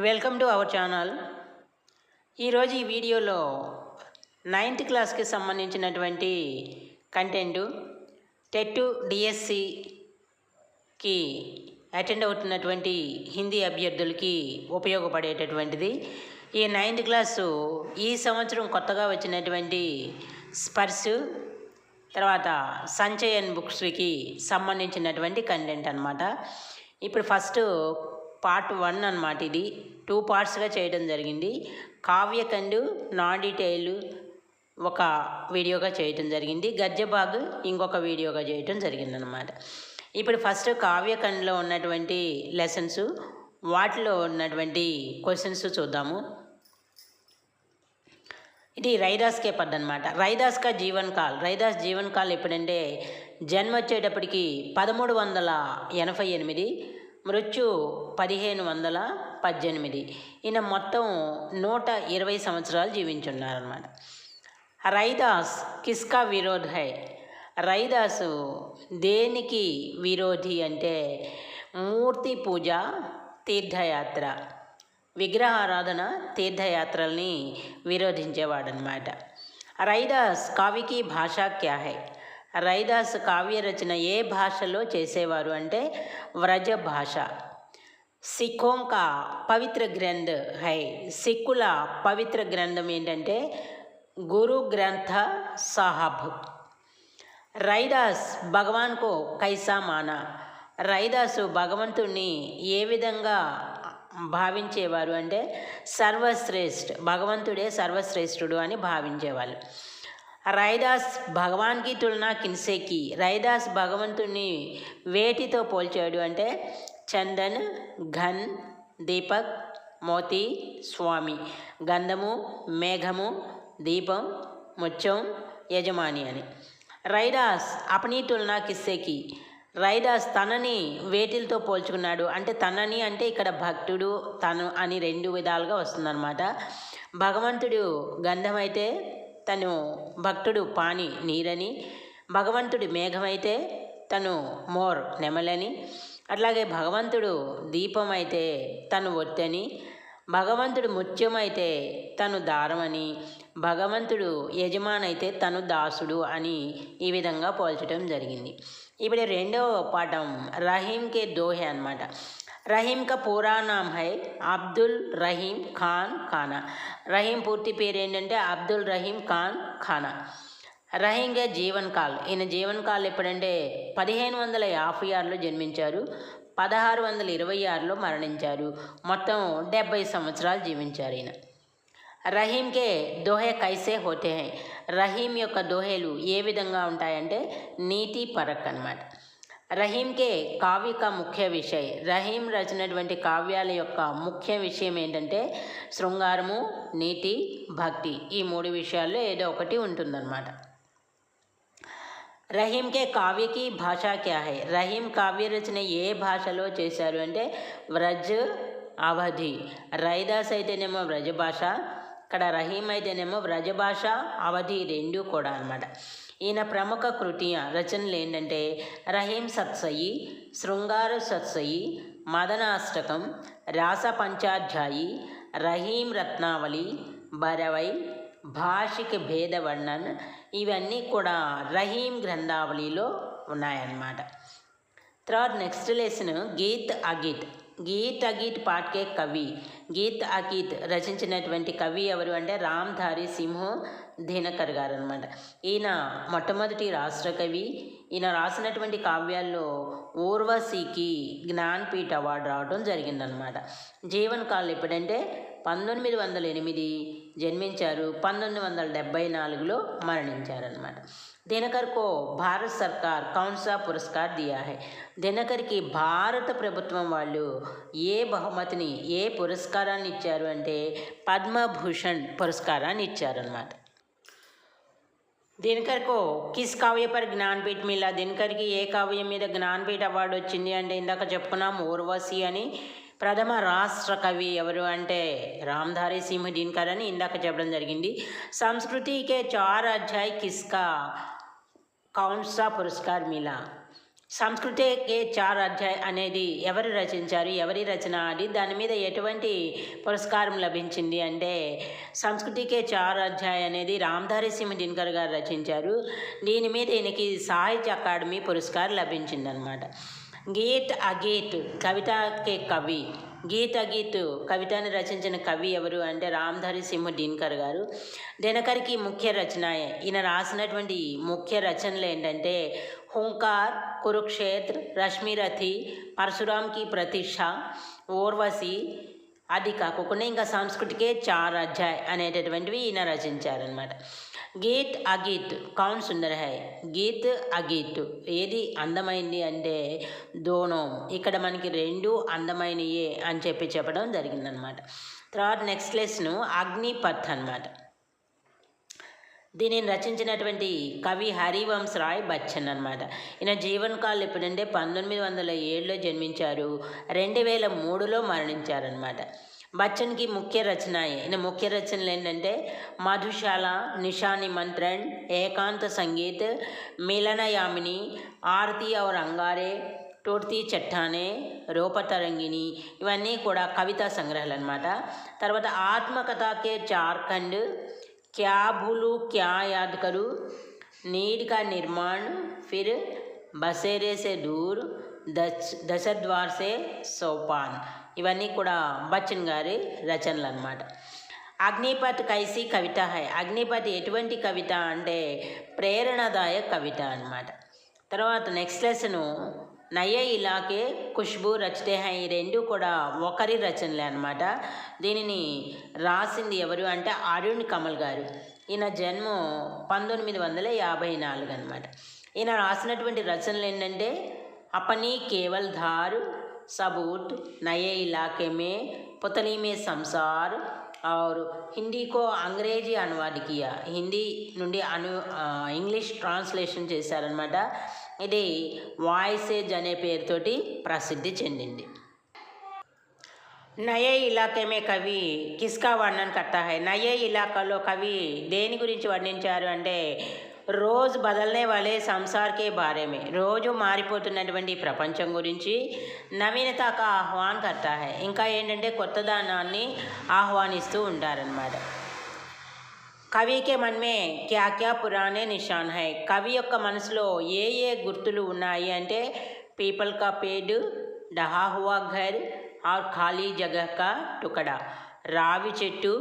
Welcome to our channel. ఈరోజు ఈ వీడియోలో నైన్త్ క్లాస్కి సంబంధించినటువంటి కంటెంట్ టెట్ డిఎస్సికి అటెండ్ అవుతున్నటువంటి హిందీ అభ్యర్థులకి ఉపయోగపడేటటువంటిది. ఈ నైన్త్ క్లాసు ఈ సంవత్సరం కొత్తగా వచ్చినటువంటి స్పర్శ తర్వాత సంచయన్ బుక్స్కి సంబంధించినటువంటి కంటెంట్ అనమాట ఇప్పుడు ఫస్ట్ పార్ట్ వన్ అనమాట ఇది. టూ పార్ట్స్గా చేయడం జరిగింది. కావ్యకండు నాన్ డీటెయిల్ ఒక వీడియోగా చేయటం జరిగింది. గజ్జబాగు ఇంకొక వీడియోగా చేయటం జరిగింది అనమాట ఇప్పుడు ఫస్ట్ కావ్యకండ్లో ఉన్నటువంటి లెసన్స్ వాటిలో ఉన్నటువంటి క్వశ్చన్స్ చూద్దాము. ఇది రైదాస్కే పద్ అనమాట రైదాస్ కా జీవన్ కాల్. రైదాస్ జీవన్ కాల్ ఎప్పుడంటే జన్మ వచ్చేటప్పటికి పదమూడు వందల ఎనభై ఎనిమిది. మృత్యు పదిహేను వందల పద్దెనిమిది. ఈయన మొత్తం నూట ఇరవై సంవత్సరాలు జీవించున్నారనమాట రైదాస్ కిస్కా విరోధ్. హై రైదాసు దేనికి విరోధి అంటే మూర్తి పూజ తీర్థయాత్ర విగ్రహారాధన తీర్థయాత్రల్ని విరోధించేవాడనమాట రైదాస్ కావికి భాష క్యా హై రైదాస్ కావ్య రచన ఏ భాషలో చేసేవారు అంటే వ్రజ భాష. సిఖోంక పవిత్ర గ్రంథ్ హై. సిక్కుల పవిత్ర గ్రంథం ఏంటంటే గురు గ్రంథ సాహబ్. రైదాస్ భగవాన్కు కైసా మానా. రైదాసు భగవంతుణ్ణి ఏ విధంగా భావించేవారు అంటే సర్వశ్రేష్ఠ భగవంతుడే సర్వశ్రేష్ఠుడు అని భావించేవాళ్ళు. రైదాస్ భగవాన్కి తులనా కిన్సేకి. రైదాస్ భగవంతుణ్ణి వేటితో పోల్చాడు అంటే చందన్ ఘన్ దీపక్ మోతి స్వామి. గంధము మేఘము దీపం ముత్యం యజమాని అని. రైదాస్ అపనీ తులనా కిస్సేకి రైదాస్ తనని వేటిలతో పోల్చుకున్నాడు అంటే తనని అంటే ఇక్కడ భక్తుడు తను అని రెండు విధాలుగా వస్తుందన్నమాట. భగవంతుడు గంధం అయితే తను భక్తుడు పాని నీరని భగవంతుడి మేఘమైతే తను మోర్ నెమలని అట్లాగే భగవంతుడు దీపం అయితే తను ఒత్తని భగవంతుడు ముత్యం అయితే తను దారమని భగవంతుడు యజమానైతే తను దాసుడు అని ఈ విధంగా పోల్చడం జరిగింది. ఇప్పుడు రెండవ పాఠం రహీంకే దోహే అనమాట రహీమ్ కా పూరా నామ్ హై అబ్దుల్ రహీమ్ ఖాన్ ఖానా. రహీం పూర్తి పేరు ఏంటంటే అబ్దుల్ రహీం ఖాన్ ఖానా. రహీంగా జీవన్ కాల్. ఈయన జీవన్ కాల్ ఎప్పుడంటే పదిహేను వందల యాభై ఆరులో జన్మించారు. పదహారు వందల ఇరవై ఆరులో మరణించారు. మొత్తం డెబ్బై సంవత్సరాలు జీవించారు ఈయన. రహీంకే దోహే కైసే హోతే హై. రహీం యొక్క దోహేలు ఏ విధంగా ఉంటాయంటే నీతి పరక్ అనమాట రహీంకే కావ్యక ముఖ్య విషయం. రహీం రచినటువంటి కావ్యాల యొక్క ముఖ్య విషయం ఏంటంటే శృంగారము నీతి భక్తి. ఈ మూడు విషయాల్లో ఏదో ఒకటి ఉంటుందన్నమాట. రహీంకే కావ్యకి భాష క్యా హై? రహీం కావ్య రచన ఏ భాషలో చేశారు అంటే వ్రజ్ అవధి. రైదాస్ అయితేనేమో వ్రజ భాష ఇక్కడ రహీం అయితేనేమో వ్రజ భాష అవధి రెండు కూడా అనమాట ఈయన ప్రముఖ కృతి రచనలు ఏంటంటే రహీం సత్సయి శృంగార సత్సయి మదనాష్టకం రాస పంచాధ్యాయి రహీం రత్నావళి బరవై భాషిక భేద వర్ణన్ ఇవన్నీ కూడా రహీం గ్రంథావళిలో ఉన్నాయన్నమాట. తర్వాత నెక్స్ట్ లెసన్ గీత్ అగీత్. గీత్ అగీత్ పాట్కే కవి. గీత్ అగీత్ రచించినటువంటి కవి ఎవరు అంటే రామ్ధారి సింహం దినకర్ గారు అనమాట ఈయన మొట్టమొదటి రాష్ట్ర కవి ఈయన రాసినటువంటి కావ్యాల్లో ఊర్వశికి జ్ఞాన్పీఠ అవార్డు రావడం జరిగిందనమాట జీవన్ కాల్ ఎప్పుడంటే పంతొమ్మిది వందల ఎనిమిది జన్మించారు. పంతొమ్మిది వందల డెబ్భై నాలుగులో మరణించారనమాట దినకర్ కో భారత సర్కార్ కౌన్సా పురస్కార్ దియా హై దినకర్కి భారత ప్రభుత్వం వాళ్ళు ఏ బహుమతిని ఏ పురస్కారాన్ని ఇచ్చారు అంటే పద్మభూషణ్ పురస్కారాన్ని ఇచ్చారనమాట దినకర్కు కిస్ కావ్య పర్ జ్ఞాన్పీఠ్ మిలా దినకర్కి ఏ కావ్యం మీద జ్ఞాన్పీఠ్ అవార్డు వచ్చింది అంటే ఇందాక చెప్పుకున్నాం ఊర్వశి అని ప్రథమ రాష్ట్ర కవి ఎవరు అంటే రామ్ధారి సింహ అని ఇందాక చెప్పడం జరిగింది. సంస్కృతికే చార్ అధ్యాయ్ కిస్కా కౌన్సా పురస్కార్ మిలా. సంస్కృతే కే చార్ అధ్యాయ్ అనేది ఎవరు రచించారు ఎవరి రచన అది దాని మీద ఎటువంటి పురస్కారం లభించింది అంటే సంస్కృతికే చార్ అధ్యాయ్ అనేది రామ్ధారి సింహ దినకర్ గారు రచించారు. దీని మీద ఈయనకి సాహిత్య అకాడమీ పురస్కారం లభించిందనమాట గీత్ అగీత్ కవితకే కవి. గీత గీత్ కవితను రచించిన కవి ఎవరు అంటే రామ్ధరి సింహ దినకర్ గారు. దినకర్కి ముఖ్య రచన ఈయన రాసినటువంటి ముఖ్య రచనలు ఏంటంటే హుంకార్ కురుక్షేత్ర రశ్మిరథి పరశురాంకి ప్రతిష్ట ఓర్వశి అది కాకుండా ఇంకా సంస్కృతికే చార్ అధ్యాయ్ అనేటటువంటివి ఈయన రచించారనమాట గీత్ అగీత్ కౌన్ సుందర్ హై. గీత్ అగీత్ ఏది అందమైంది అంటే దోణం. ఇక్కడ మనకి రెండు అందమైనయే అని చెప్పి చెప్పడం జరిగిందనమాట. తర్వాత నెక్స్ట్ లెస్ను అగ్నిపథ్ అనమాట దీనిని రచించినటువంటి కవి హరివంశ్ రాయ్ బచ్చన్ అనమాట ఈయన జీవనకాలం ఎప్పుడంటే పంతొమ్మిది వందల ఏడులో జన్మించారు. రెండు వేల మూడులో మరణించారనమాట బచ్చన్కి ముఖ్య రచన ఈయన ముఖ్య రచనలు ఏంటంటే మధుశాల నిషాని మంత్రన్ ఏకాంత సంగీత్ మిలనయామిని ఆరతి ఔర్ అంగారే టోర్తి చట్టానే రూపతరంగిణి ఇవన్నీ కూడా కవితా సంగ్రహాలు అనమాట తర్వాత ఆత్మకథాకే జార్ఖండ్ క్యాబులు క్యా యాద్ కరు నీడ్ కా నిర్మాణ్ ఫిర్ బసేరేసే దూర్ దశ దశద్వార్సే సోపాన్. ఇవన్నీ కూడా బచ్చన్ గారి రచనలు అనమాట అగ్నిపత్ కైసి కవిత హై. అగ్నిపత్ ఎటువంటి కవిత అంటే ప్రేరణదాయ కవిత అనమాట తర్వాత నెక్స్ట్ లెసను నయ ఇలాకే ఖుష్బు రచతే హై ఈ రెండు కూడా ఒకరి రచనలే అనమాట దీనిని రాసింది ఎవరు అంటే అరుణ్ కమల్ గారు. ఈయన జన్మం పంతొమ్మిది వందల యాభై నాలుగు అనమాట ఈయన రాసినటువంటి రచనలు ఏంటంటే అపనీ కేవల్ ధారు सबूत नए इलाके में पुतली में संसार और హిందీ కో అంగ్రేజీ అనువాద కియా హిందీ నుండి అను ఆ, ఇంగ్లీష్ ట్రాన్స్లేషన్ చేశారనమాట ఇది వాయిసేజ్ అనే పేరుతోటి ప్రసిద్ధి చెందింది నయే ఇలాకే కవి కిస్కా వర్ణన కర్తా హై నయే ఇలాకాలో కవి దేని గురించి వర్ణించారు అంటే రోజు బదలనే వాళ్ళే సంసార్కే బారేమే రోజు మారిపోతున్నటువంటి ప్రపంచం గురించి నవీనతకు ఆహ్వాన్ కర్తా హై. ఇంకా ఏంటంటే కొత్తదనాన్ని ఆహ్వానిస్తూ ఉంటారనమాట కవికే మనమే క్యా క్యా పురాణే నిషాన్ హై. కవి యొక్క మనసులో ఏ ఏ గుర్తులు ఉన్నాయి అంటే పీపల్ కా పేడ్ డహా హువా ఘర్ ఆర్ ఖాళీ జగహ్ కా టుకడా. రావి చెట్టు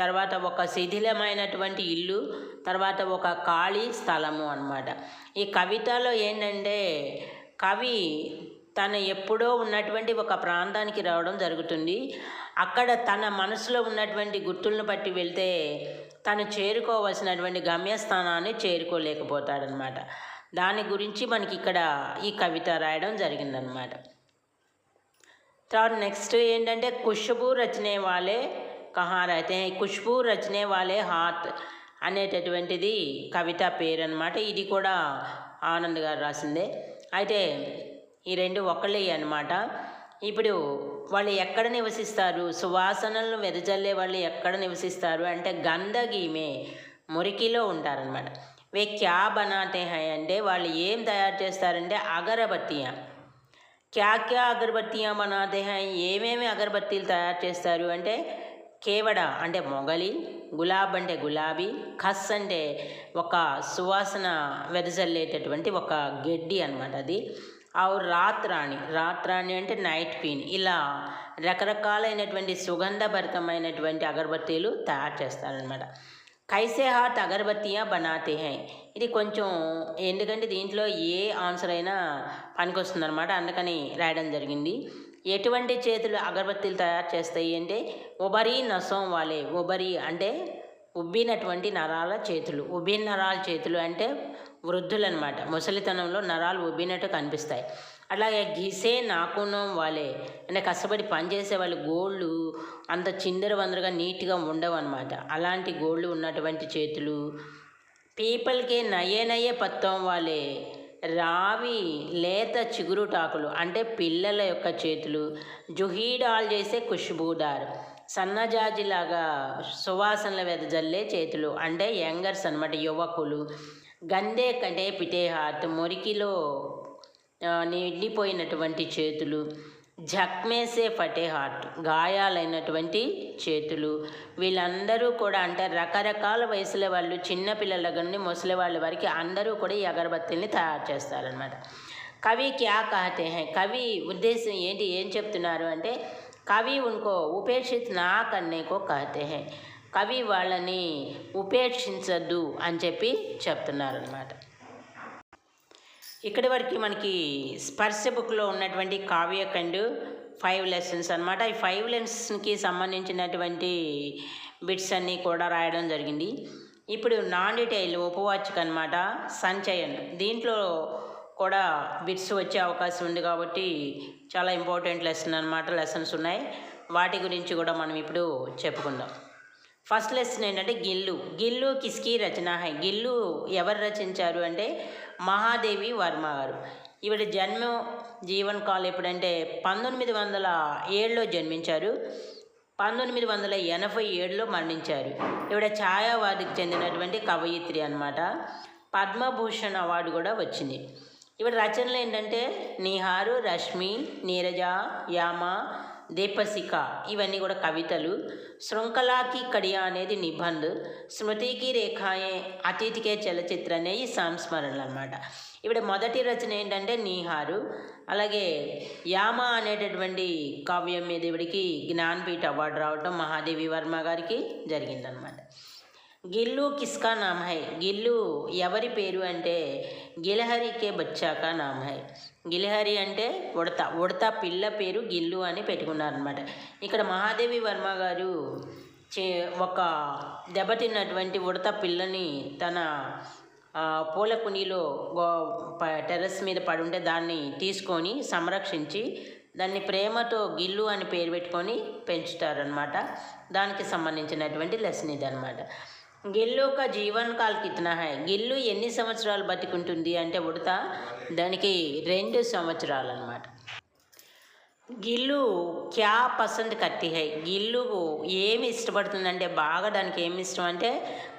తర్వాత ఒక శిథిలమైనటువంటి ఇల్లు తర్వాత ఒక ఖాళీ స్థలము అనమాట ఈ కవితలో ఏంటంటే కవి తను ఎప్పుడో ఉన్నటువంటి ఒక ప్రాంతానికి రావడం జరుగుతుంది. అక్కడ తన మనసులో ఉన్నటువంటి గుర్తులను బట్టి వెళ్తే తను చేరుకోవలసినటువంటి గమ్యస్థానాన్ని చేరుకోలేకపోతాడనమాట దాని గురించి మనకి ఇక్కడ ఈ కవిత రాయడం జరిగిందనమాట తర్వాత నెక్స్ట్ ఏంటంటే కుషబు రచనే వాళ్ళే కహా రహతే హై ఖుష్బూ రచనే వాళ్ళే హార్ట్ అనేటటువంటిది కవిత పేరు అనమాట ఇది కూడా ఆనంద్ గారు రాసిందే. అయితే ఈ రెండు ఒకళ్ళే అనమాట ఇప్పుడు వాళ్ళు ఎక్కడ నివసిస్తారు? సువాసనలను వెదజల్లే వాళ్ళు ఎక్కడ నివసిస్తారు? అంటే గంధగీమే మురికిలో ఉంటారనమాట వే క్యా బనాతే హై అంటే వాళ్ళు ఏం తయారు చేస్తారంటే అగరబత్తియా. క్యా క్యా అగరబత్తియా బనాతే హై? ఏమేమి అగరబత్తీలు తయారు చేస్తారు? అంటే కేవడ అంటే మొగలి గులాబ్ అంటే గులాబీ ఖస్ అంటే ఒక సువాసన వెదజల్లేటటువంటి ఒక గడ్డి అనమాట అది. ఆవు రాత్రాణి రాత్రాణి అంటే నైట్ క్వీన్ ఇలా రకరకాలైనటువంటి సుగంధభరితమైనటువంటి అగరబత్తీలు తయారు చేస్తారనమాట కైసే హాట్ అగరబత్తియా బనాతే హై. ఇది కొంచెం ఎందుకంటే దీంట్లో ఏ ఆన్సర్ అయినా పనికొస్తుంది అనమాట అందుకని రాయడం జరిగింది. ఎటువంటి చేతులు అగరబత్తీలు తయారు చేస్తాయి అంటే ఉబరి నసం వాలే. ఉబరి అంటే ఉబ్బినటువంటి నరాల చేతులు. ఉబ్బిన నరాల చేతులు అంటే వృద్ధులనమాట. ముసలితనంలో నరాలు ఉబ్బినట్టు కనిపిస్తాయి. అలాగే గీసే నాకునం వాళ్ళే అంటే కష్టపడి పనిచేసే వాళ్ళ గోళ్ళు అంత చిందర వందరగా నీట్గా ఉండవు అనమాట అలాంటి గోళ్ళు ఉన్నటువంటి చేతులు. పీపుల్కి నయ్యే నయ్యే పత్తం వాళ్ళే రావి లేత చిగురుటాకులు అంటే పిల్లల యొక్క చేతులు జుహీడాల్ చేసే ఖుష్బూదార్. సన్నజాజిలాగా సువాసనల వెదజల్లే చేతులు అంటే యంగర్స్ అనమాట యువకులు. గందే కంటే పిటేహాత్ మురికిలో నిండిపోయినటువంటి చేతులు. జక్మేసే ఫటే హార్ట్ గాయాలైనటువంటి చేతులు. వీళ్ళందరూ కూడా అంటే రకరకాల వయసుల వాళ్ళు చిన్న పిల్లల నుండి ముసలి వాళ్ళ వరకు అందరూ కూడా ఈ అగరబత్తిని తయారు చేస్తారనమాట కవి క్యా కహతే హై? కవి ఉద్దేశం ఏంటి? ఏం చెప్తున్నారు అంటే కవి ఉన్కో ఉపేక్షిత్ నా కన్నేకో కహతే హై. కవి వాళ్ళని ఉపేక్షించద్దు అని చెప్పి చెప్తున్నారు అనమాట ఇక్కడి వరకు మనకి స్పర్శ బుక్లో ఉన్నటువంటి కావ్యకండ్ ఫైవ్ లెసన్స్ అనమాట ఈ ఫైవ్ లెసన్స్కి సంబంధించినటువంటి బిట్స్ అన్నీ కూడా రాయడం జరిగింది. ఇప్పుడు నాన్ డీటెయిల్ ఉపవాచక అనమాట సంచయన్. దీంట్లో కూడా బిట్స్ వచ్చే అవకాశం ఉంది కాబట్టి చాలా ఇంపార్టెంట్ లెసన్ అనమాట లెసన్స్ ఉన్నాయి. వాటి గురించి కూడా మనం ఇప్పుడు చెప్పుకుందాం. ఫస్ట్ లెసన్ ఏంటంటే గిల్లు. గిల్లు కిస్కి రచన. హై గిల్లు ఎవరు రచించారు అంటే మహాదేవి వర్మ గారు. ఈవిడ జన్మ జీవన్ కాల్ ఎప్పుడంటే పంతొమ్మిది వందల ఏడులో జన్మించారు. పంతొమ్మిది వందల ఎనభై ఏడులో మరణించారు. ఈవిడ ఛాయావాదికి చెందినటువంటి కవయిత్రి అనమాట పద్మభూషణ్ అవార్డు కూడా వచ్చింది. ఈవిడ రచనలు ఏంటంటే నిహారు రష్మి నీరజ యామ దీపశిఖ. ఇవన్నీ కూడా కవితలు. శృంఖలాకి కడియా అనేది నిబంధ్. స్మృతికి రేఖాయే అతిథికే చలచిత్ర అనేవి సంస్మరణలు అనమాట ఇప్పుడు మొదటి రచన ఏంటంటే నీహారు. అలాగే యామ అనేటటువంటి కావ్యం మీద ఇవిడికి జ్ఞాన్పీఠ అవార్డు రావటం మహాదేవి వర్మ గారికి జరిగిందనమాట గిల్లు కిస్కా నామ్ హై గిల్లు ఎవరి పేరు అంటే గిలహరికే బచ్చాక నామ్ హై గిలిహరి అంటే ఉడత ఉడత పిల్ల పేరు గిల్లు అని పెట్టుకున్నారనమాట ఇక్కడ మహాదేవి వర్మ గారు చే ఒక దెబ్బతిన్నటువంటి ఉడత పిల్లని తన పూల కుండీలో ప- టెర్రస్ మీద పడి దాన్ని తీసుకొని సంరక్షించి దాన్ని ప్రేమతో గిల్లు అని పేరు పెట్టుకొని పెంచుతారనమాట దానికి సంబంధించినటువంటి లెసన్ ఇది అనమాట గిల్లు ఒక జీవన్ కాల్ కితనా హై. గిల్లు ఎన్ని సంవత్సరాలు బతికుంటుంది అంటే ఉడత? దానికి రెండు సంవత్సరాలు అనమాట గిల్లు క్యా పసంద్ కత్తి హై? గిల్లు ఏమి ఇష్టపడుతుందంటే బాగా దానికి ఏమి ఇష్టం అంటే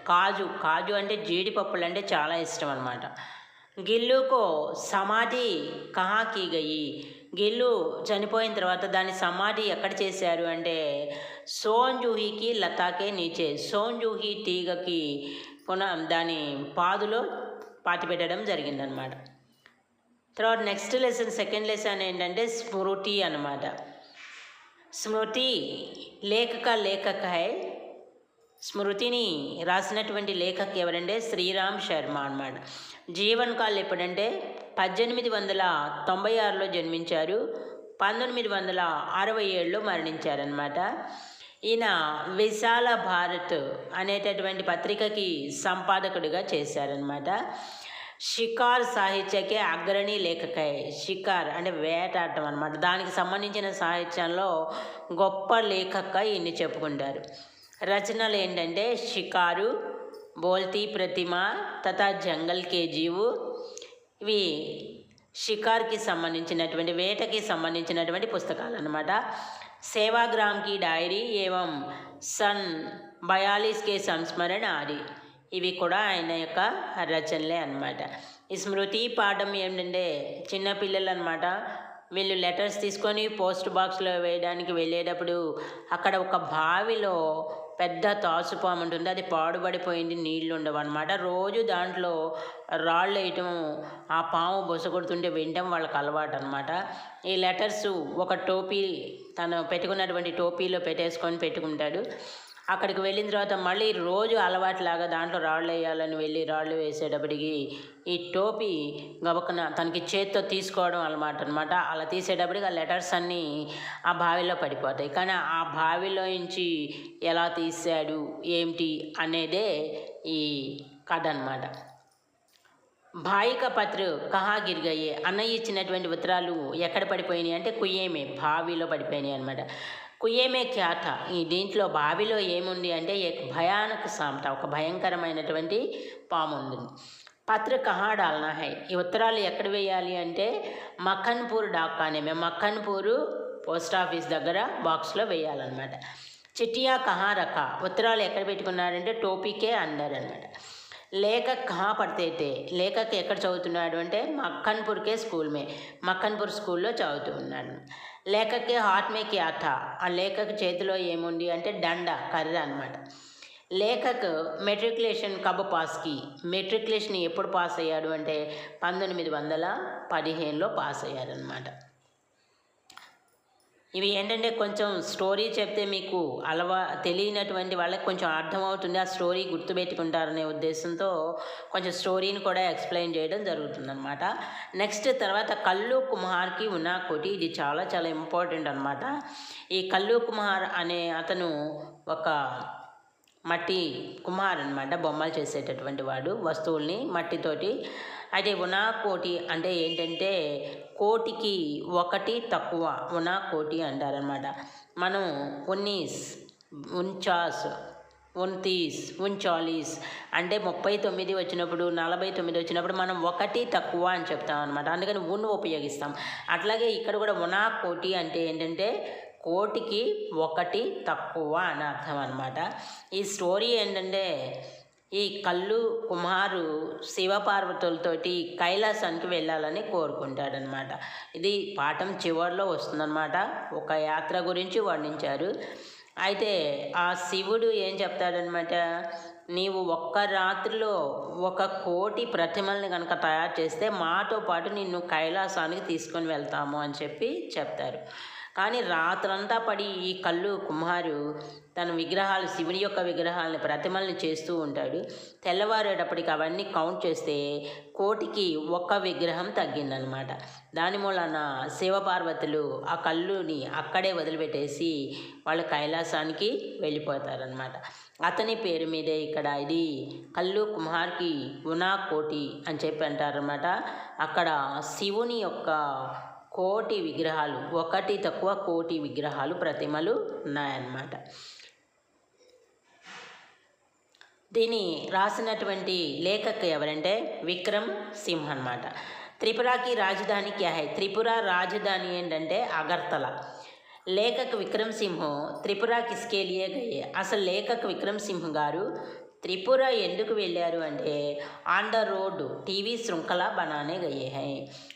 కాజు. కాజు అంటే జీడిపప్పులు అంటే చాలా ఇష్టం అనమాట గిల్లుకో సమాధి కహాకి గయి. గిల్లు చనిపోయిన తర్వాత దాని సమాధి ఎక్కడ చేశారు అంటే సోంజూహికి లతాకే నీచే. సోంజూహి తీగకి పున దాని పాదులో పాతిపెట్టడం జరిగిందనమాట తర్వాత నెక్స్ట్ లెసన్ సెకండ్ లెసన్ ఏంటంటే స్మృతి అన్నమాట. స్మృతి లేఖక లేఖక హై స్మృతిని రాసినటువంటి లేఖక్ ఎవరంటే శ్రీరామ్ శర్మ అనమాట జీవన్ కాల్ ఎప్పుడంటే పద్దెనిమిది వందల తొంభై ఆరులో జన్మించారు. పంతొమ్మిది వందల అరవై ఏడులో మరణించారనమాట ఈయన విశాల భారత్ అనేటటువంటి పత్రికకి సంపాదకుడిగా చేశారనమాట షికార్ సాహిత్యకే అగ్రణి లేఖకై షికార్ అంటే వేటాడటం అనమాట దానికి సంబంధించిన సాహిత్యంలో గొప్ప లేఖక ఈయన్ని చెప్పుకుంటారు. రచనలు ఏంటంటే షికారు బోల్తీ ప్రతిమ తథా జంగల్ కే జీవు ఇవి షికార్కి సంబంధించినటువంటి వేటకి సంబంధించినటువంటి పుస్తకాలు అనమాట సేవాగ్రామ్కి డైరీ ఏవం సన్ బయాలీస్కే సంస్మరణ ఆది. ఇవి కూడా ఆయన యొక్క రచనలే అనమాట ఈ స్మృతి పాఠం ఏంటంటే చిన్నపిల్లలు అనమాట వీళ్ళు లెటర్స్ తీసుకొని పోస్ట్ బాక్స్లో వేయడానికి వెళ్ళేటప్పుడు అక్కడ ఒక బావిలో పెద్ద తాసుపాము ఉంటుంది అది పాడుబడిపోయింది నీళ్ళు ఉండవు అనమాట రోజు దాంట్లో రాళ్ళు వేయటం ఆ పాము బొస కొడుతుంటే వినటం వాళ్ళకి అలవాటు అనమాట ఈ లెటర్స్ ఒక టోపీ తను పెట్టుకున్నటువంటి టోపీలో పెట్టేసుకొని పెట్టుకుంటాడు. అక్కడికి వెళ్ళిన తర్వాత మళ్ళీ రోజు అలవాటులాగా దాంట్లో రాళ్ళు వేయాలని వెళ్ళి రాళ్ళు వేసేటప్పటికి ఈ టోపీ గబక్కన తనకి చేత్తో తీసుకోవడం అనమాట అనమాట అలా తీసేటప్పటికి ఆ లెటర్స్ అన్నీ ఆ బావిలో పడిపోతాయి. కానీ ఆ బావిలో నుంచి ఎలా తీశాడు ఏమిటి అనేదే ఈ కథ అనమాట భాయిక పత్రు కహాగిరిగయ్యే అన్నయ్య ఇచ్చినటువంటి ఉత్తరాలు ఎక్కడ పడిపోయినాయి అంటే కుయ్యేమే బావిలో పడిపోయినాయి అనమాట కుయ్యేమే ఖ్యాత. ఈ దీంట్లో బావిలో ఏముంది అంటే భయానక సామట ఒక భయంకరమైనటువంటి పాము ఉంది పత్రిక డాల్నా హై. ఈ ఉత్తరాలు ఎక్కడ వేయాలి అంటే మక్కన్పూర్ డాకానే మేము మక్కన్పూరు పోస్ట్ ఆఫీస్ దగ్గర బాక్స్లో వేయాలన్నమాట. చిటియా కహా రక ఉత్తరాలు ఎక్కడ పెట్టుకున్నారంటే టోపీకే అన్నారనమాట లేఖ కహా పడితే తే. లేఖక్ ఎక్కడ చదువుతున్నాడు అంటే మక్కన్పూర్కే స్కూల్ మే. మక్కన్పూర్ స్కూల్లో చదువుతూ ఉన్నాడు. లేఖకే హాట్ మే క్యా ఆ లేఖక్ చేతిలో ఏముంది అంటే దండ కర్ర అనమాట లేఖక్ మెట్రికులేషన్ కబ్ పాస్కి మెట్రికులేషన్ ఎప్పుడు పాస్ అయ్యాడు అంటే పంతొమ్మిది వందల పదిహేనులో పాస్ అయ్యారనమాట ఇవి ఏంటంటే కొంచెం స్టోరీ చెప్తే మీకు అలవా తెలియనటువంటి వాళ్ళకి కొంచెం అర్థమవుతుంది. ఆ స్టోరీ గుర్తుపెట్టుకుంటారనే ఉద్దేశంతో కొంచెం స్టోరీని కూడా ఎక్స్ప్లెయిన్ చేయడం జరుగుతుందనమాట నెక్స్ట్ తర్వాత కల్లు కుమార్కి ఉన్న కోటి ఇది చాలా చాలా ఇంపార్టెంట్ అనమాట ఈ కల్లు కుమార్ అనే అతను ఒక మట్టి కుమార్ అనమాట బొమ్మలు చేసేటటువంటి వాడు వస్తువుల్ని మట్టితోటి. అయితే ఉనా కోటి అంటే ఏంటంటే కోటికి ఒకటి తక్కువ ఉనా కోటి అంటారనమాట మనం ఉన్నీస్ ఉంచాస్ ఉన్తీస్ ఉంచాలీస్ అంటే ముప్పై తొమ్మిది వచ్చినప్పుడు నలభై తొమ్మిది వచ్చినప్పుడు మనం ఒకటి తక్కువ అని చెప్తాం అనమాట అందుకని ఉన్ ఉపయోగిస్తాం. అట్లాగే ఇక్కడ కూడా ఉనా కోటి అంటే ఏంటంటే కోటికి ఒకటి తక్కువ అని అర్థం అనమాట ఈ స్టోరీ ఏంటంటే ఈ కళ్ళు కుమారు శివపార్వతులతోటి కైలాసానికి వెళ్ళాలని కోరుకుంటాడనమాట ఇది పాఠం చివరిలో వస్తుందన్నమాట. ఒక యాత్ర గురించి వర్ణించారు. అయితే ఆ శివుడు ఏం చెప్తాడనమాట నీవు ఒక్క రాత్రిలో ఒక కోటి ప్రతిమల్ని కనుక తయారు చేస్తే మాతో పాటు నిన్ను కైలాసానికి తీసుకొని వెళ్తాము అని చెప్పి చెప్తారు. కానీ రాత్రంతా పడి ఈ కళ్ళు కుమారు తన విగ్రహాలు శివుని యొక్క విగ్రహాలని ప్రతిమల్ని చేస్తూ ఉంటాడు. తెల్లవారేటప్పటికి అవన్నీ కౌంట్ చేస్తే కోటికి ఒక్క విగ్రహం తగ్గిందనమాట దాని మూలన శివపార్వతులు ఆ కళ్ళుని అక్కడే వదిలిపెట్టేసి వాళ్ళు కైలాసానికి వెళ్ళిపోతారనమాట అతని పేరు మీదే ఇక్కడ ఇది కల్లు కుమార్కి ఉనా కోటి అని చెప్పి అంటారనమాట అక్కడ శివుని యొక్క కోటి విగ్రహాలు ఒకటి తక్కువ కోటి విగ్రహాలు ప్రతిమలు ఉన్నాయన్నమాట. దీన్ని రాసినటువంటి లేఖకు ఎవరంటే విక్రమ్ సింహ్ అనమాట త్రిపురకి రాజధాని క్యా హై? త్రిపుర రాజధాని ఏంటంటే అగర్తల. లేఖక్ విక్రమ్ సింహ్ త్రిపుర కిస్కే లియే గయే? అసలు లేఖక్ విక్రమ్ సింహ్ గారు త్రిపుర ఎందుకు వెళ్ళారు అంటే ఆన్ ద రోడ్ టీవీ శృంఖల బనానే గయే హై.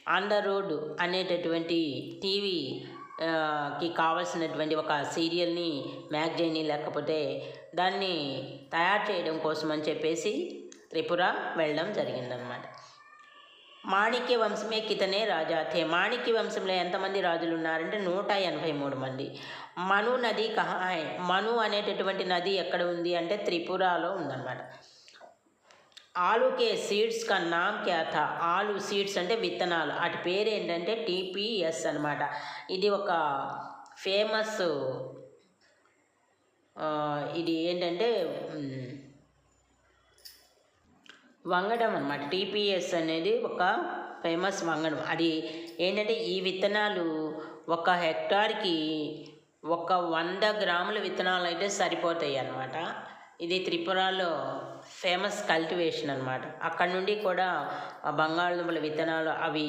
ఆన్ ద రోడ్ అనేటటువంటి టీవీ కి కావాల్సినటువంటి ఒక సీరియల్ని మ్యాగజైన్ని లేకపోతే దాన్ని తయారు చేయడం కోసం అని చెప్పేసి త్రిపుర వెళ్ళడం జరిగిందనమాట మాణిక్య వంశమే కితనే రాజా. థే మాణిక్య వంశంలో ఎంతమంది రాజులు ఉన్నారంటే నూట ఎనభై మూడు మంది. మను నది కహా మను అనేటటువంటి నది ఎక్కడ ఉంది అంటే త్రిపురలో ఉందన్నమాట. ఆలుకే సీడ్స్ కా నామ్ క్యా థా? ఆలు సీడ్స్ అంటే విత్తనాలు. అటు పేరు ఏంటంటే టీపీఎస్ అనమాట ఇది ఒక ఫేమస్ ఇది ఏంటంటే వంగడం అనమాట టీపీఎస్ అనేది ఒక ఫేమస్ వంగడం. అది ఏంటంటే ఈ విత్తనాలు ఒక హెక్టార్కి ఒక వంద గ్రాముల విత్తనాలు అయితే సరిపోతాయి అన్నమాట. ఇది త్రిపురలో ఫేమస్ కల్టివేషన్ అనమాట అక్కడ నుండి కూడా బంగాళదుంపల విత్తనాలు అవి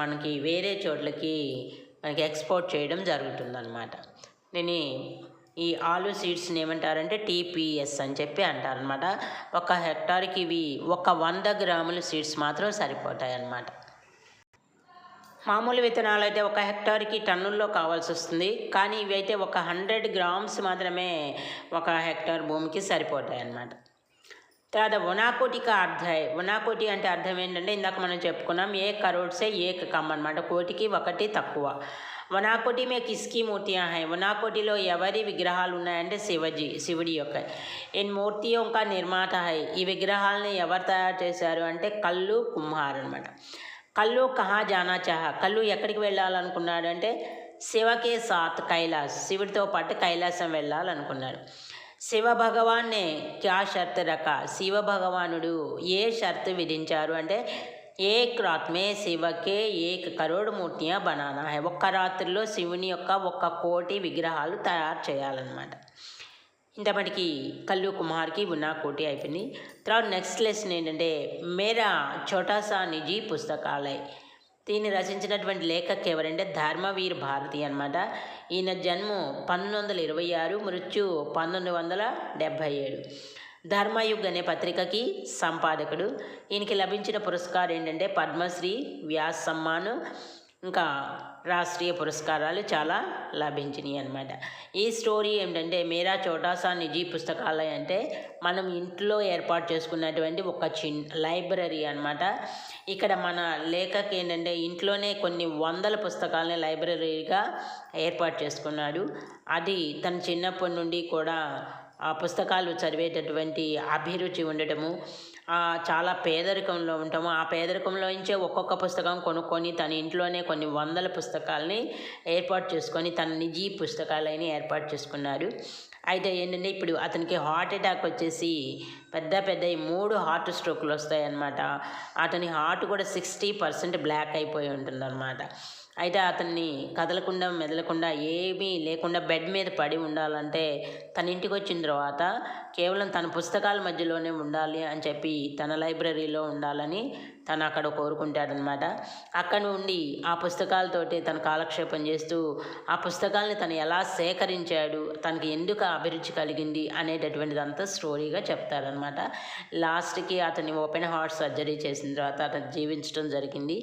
మనకి వేరే చోట్లకి మనకి ఎక్స్పోర్ట్ చేయడం జరుగుతుందన్నమాట. దీన్ని ఈ ఆలు సీడ్స్ని ఏమంటారంటే టీపీఎస్ అని చెప్పి అంటారనమాట ఒక హెక్టార్కి ఇవి ఒక వంద గ్రాముల సీడ్స్ మాత్రం సరిపోతాయి అన్నమాట మామూలు విత్తనాలు అయితే ఒక హెక్టార్కి టన్నుల్లో కావాల్సి వస్తుంది. కానీ ఇవి అయితే ఒక హండ్రెడ్ గ్రామ్స్ మాత్రమే ఒక హెక్టార్ భూమికి సరిపోతాయి అన్నమాట తర్వాత వనాకోటి అర్థాయి అర్థ వనాకోటి అంటే అర్థం ఏంటంటే ఇందాక మనం చెప్పుకున్నాం ఏ కరోడ్సే ఏ కమ్ అనమాట కోటికి ఒకటి తక్కువ. వనాకోటి మే కిస్కి మూర్తియా హై. వనాకోటిలో ఎవరి విగ్రహాలు ఉన్నాయంటే శివజీ శివుడి యొక్క. ఇన్ మూర్తి యొక్క నిర్మాత హై. ఈ విగ్రహాలని ఎవరు తయారు చేశారు అంటే కళ్ళు కుమ్హార్ అనమాట కళ్ళు కహా జానా చహా. కళ్ళు ఎక్కడికి వెళ్ళాలనుకున్నాడు అంటే శివకే సాత్ కైలాస్ శివుడితో పాటు కైలాసం వెళ్ళాలనుకున్నాడు. శివ భగవాన్నే క్యా షర్త్ రక శివ భగవానుడు ఏ షర్త్ విధించారు అంటే ఏక్ రాత్ మే శివకే ఏక్ కరోడ్ మూర్తియా బనానా హై. ఒక్క రాత్రిలో శివుని యొక్క ఒక్క కోటి విగ్రహాలు తయారు చేయాలన్నమాట. ఇంతమటికి కల్లు కుమార్కి ఉన్న కోటి అయిపోయింది. తర్వాత నెక్స్ట్ లెసన్ ఏంటంటే మేరా చోటాసా నిజీ పుస్తకాలయ్ దీన్ని రచించినటువంటి లేఖక్ ఎవరంటే ధర్మవీర్ భారతి అనమాట ఈయన జన్మం పంతొమ్మిది వందల ఇరవై ఆరు మృత్యు పంతొమ్మిది వందల డెబ్భై ఏడు. ధర్మయుగ్ అనే పత్రికకి సంపాదకుడు. ఈయనకి లభించిన పురస్కారం ఏంటంటే పద్మశ్రీ వ్యాస్ సమ్మాన్ ఇంకా రాష్ట్రీయ పురస్కారాలు చాలా లభించినాయి అనమాట ఈ స్టోరీ ఏంటంటే మేరా చోటాసా నిజీ పుస్తకాలయం అంటే మనం ఇంట్లో ఏర్పాటు చేసుకున్నటువంటి ఒక చిన్ లైబ్రరీ అనమాట ఇక్కడ మన లేఖకి ఏంటంటే ఇంట్లోనే కొన్ని వందల పుస్తకాలని లైబ్రరీగా ఏర్పాటు చేసుకున్నాడు. అది తన చిన్నప్పటి నుండి కూడా పుస్తకాలు చదివేటటువంటి అభిరుచి ఉండటము చాలా పేదరికంలో ఉంటాము. ఆ పేదరికంలో నుంచే ఒక్కొక్క పుస్తకం కొనుక్కొని తన ఇంట్లోనే కొన్ని వందల పుస్తకాలని ఏర్పాటు చేసుకొని తన నిజీ పుస్తకాలని ఏర్పాటు చేసుకున్నారు. అయితే ఏంటంటే ఇప్పుడు అతనికి హార్ట్ అటాక్ వచ్చేసి పెద్ద పెద్ద మూడు హార్ట్ స్ట్రోక్లు వస్తాయన్నమాట. అతని హార్ట్ కూడా సిక్స్టీ పర్సెంట్ బ్లాక్ అయిపోయి ఉంటుందన్నమాట. అయితే అతన్ని కదలకుండా మెదలకుండా ఏమీ లేకుండా బెడ్ మీద పడి ఉండాలంటే తన ఇంటికి వచ్చిన తర్వాత కేవలం తన పుస్తకాల మధ్యలోనే ఉండాలి అని చెప్పి తన లైబ్రరీలో ఉండాలని తను అక్కడ కోరుకుంటాడనమాట అక్కడ నుండి ఆ పుస్తకాలతోటి తన కాలక్షేపం చేస్తూ ఆ పుస్తకాలని తను ఎలా సేకరించాడు తనకి ఎందుకు అభిరుచి కలిగింది అనేటటువంటిదంతా స్టోరీగా చెప్తారనమాట లాస్ట్కి అతని ఓపెన్ హార్ట్ సర్జరీ చేసిన తర్వాత అతను జీవించడం జరిగింది.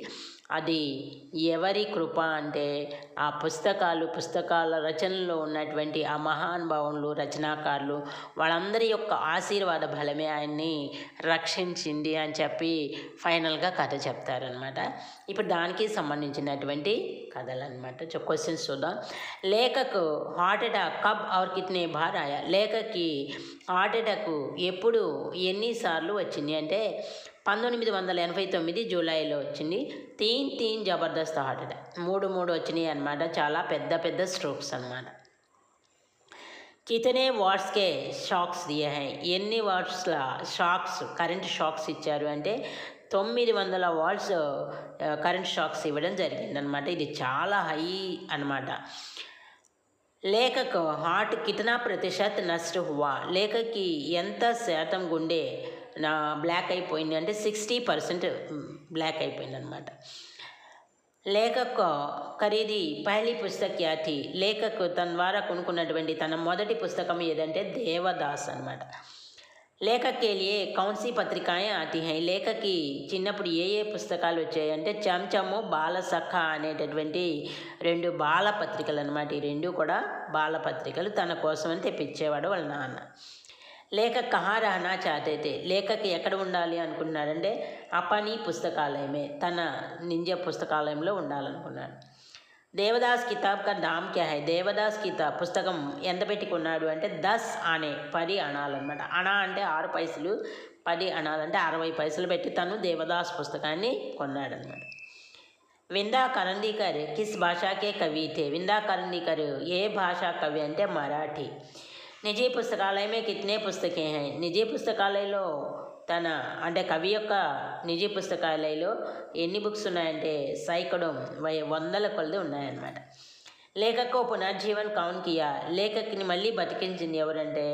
అది ఎవరి కృప అంటే ఆ పుస్తకాలు పుస్తకాల రచనలో ఉన్నటువంటి ఆ మహానుభావులు రచనాకారులు వాళ్ళందరి యొక్క ఆశీర్వాద బలమే ఆయన్ని రక్షించింది అని చెప్పి ఫైనల్గా కథ చెప్తారనమాట ఇప్పుడు దానికి సంబంధించినటువంటి కథలు క్వశ్చన్స్ చూద్దాం. లేఖకు హార్ట్ అటాక్ కబ్ ఆర్ కిత్నే భారాయ. లేఖకి హార్ట్ అటాక్ ఎప్పుడు ఎన్నిసార్లు వచ్చింది అంటే పంతొమ్మిది వందల ఎనభై తొమ్మిది జూలైలో వచ్చింది. తీన్ తీన్ జబర్దస్త్ హార్ట్ అటాక్. మూడు మూడు వచ్చినాయి అనమాట చాలా పెద్ద పెద్ద స్ట్రోక్స్ అనమాట కితనే వాట్స్కే షాక్స్ దియే ఎన్ని వాట్స్ల షాక్స్ కరెంట్ షాక్స్ ఇచ్చారు అంటే తొమ్మిది వందల వాట్స్ కరెంట్ షాక్స్ ఇవ్వడం జరిగిందనమాట ఇది చాలా హై అనమాట లేఖకు హార్ట్ కితనా ప్రతిశత్ నష్ట హువా. లేఖకి ఎంత శాతం గుండె నా బ్లాక్ అయిపోయింది అంటే సిక్స్టీ పర్సెంట్ బ్లాక్ అయిపోయింది అనమాట లేఖకు ఖరీది పహలి పుస్తక్ యాతి లేఖకు తన ద్వారా కొనుక్కున్నటువంటి తన మొదటి పుస్తకం ఏదంటే దేవదాస్ అనమాట లేఖకే లియే కౌన్సీ పత్రికాయే ఆతి హై. లేఖకి చిన్నప్పుడు ఏ ఏ పుస్తకాలు వచ్చాయంటే చంచము బాలసఖ అనేటటువంటి రెండు బాల పత్రికలు అనమాట ఈ రెండు కూడా బాల పత్రికలు తన కోసమని తెప్పించేవాడు వాళ్ళ నాన్న. లేఖ కహా రహనా చాతైతే లేఖకి ఎక్కడ ఉండాలి అనుకున్నాడంటే అపని పుస్తకాలయమే. తన నింజ పుస్తకాలయంలో ఉండాలనుకున్నాడు. దేవదాస్ కితాబ్ కా నామ్ క్యా హై? దేవదాస్ కితాబ్ పుస్తకం ఎంత పెట్టుకున్నాడు అంటే దస్ అనే పది అనాలన్నమాట అణ అంటే ఆరు పైసలు పది అనాలంటే అరవై పైసలు పెట్టి తను దేవదాస్ పుస్తకాన్ని కొన్నాడనమాట విందా కరందీకర్ కిస్ భాషాకే కవి విందా కరందీకర్ ఏ భాషా కవి అంటే మరాఠీ. నిజీ పుస్తకాలయమే కిత్నే పుస్తకే హై. నిజీ పుస్తకాలయంలో తన అంటే కవి యొక్క నిజీ పుస్తకాలయంలో ఎన్ని బుక్స్ ఉన్నాయంటే సైకడం వై వందల కొలది ఉన్నాయన్నమాట. లేఖకు పునర్జీవన్ కౌన్ కియా. లేఖక్ని మళ్ళీ బతికించింది ఎవరంటే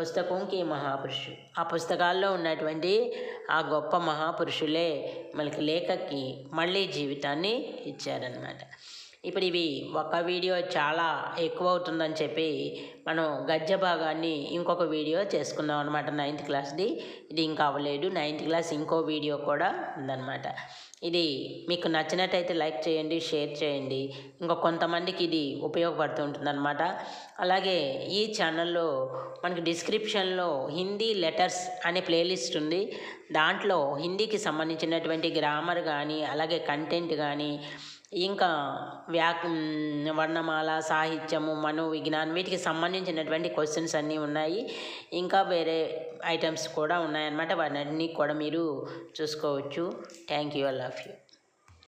పుస్తకంకి మహాపురుషు. ఆ పుస్తకాల్లో ఉన్నటువంటి ఆ గొప్ప మహాపురుషులే మనకి లేఖకి మళ్ళీ జీవితాన్ని ఇచ్చారనమాట ఇప్పుడు ఇవి ఒక వీడియో చాలా ఎక్కువ అవుతుందని చెప్పి మనం గజ్జ భాగాన్ని ఇంకొక వీడియో చేసుకుందాం అనమాట నైన్త్ క్లాస్ది. ఇది ఇంకా అవ్వలేదు. నైన్త్ క్లాస్ ఇంకో వీడియో కూడా ఉందన్నమాట. ఇది మీకు నచ్చినట్టయితే లైక్ చేయండి షేర్ చేయండి. ఇంకా కొంతమందికి ఇది ఉపయోగపడుతుంటుందన్నమాట. అలాగే ఈ ఛానల్లో మనకి డిస్క్రిప్షన్లో హిందీ లెటర్స్ అనే ప్లేలిస్ట్ ఉంది. దాంట్లో హిందీకి సంబంధించినటువంటి గ్రామర్ కానీ అలాగే కంటెంట్ కానీ ఇంకా వ్యా వర్ణమాల సాహిత్యము మనో విజ్ఞానం వీటికి సంబంధించినటువంటి క్వశ్చన్స్ అన్నీ ఉన్నాయి. ఇంకా వేరే ఐటమ్స్ కూడా ఉన్నాయన్నమాట. వాటిని కూడా మీరు చూసుకోవచ్చు. Thank you I love you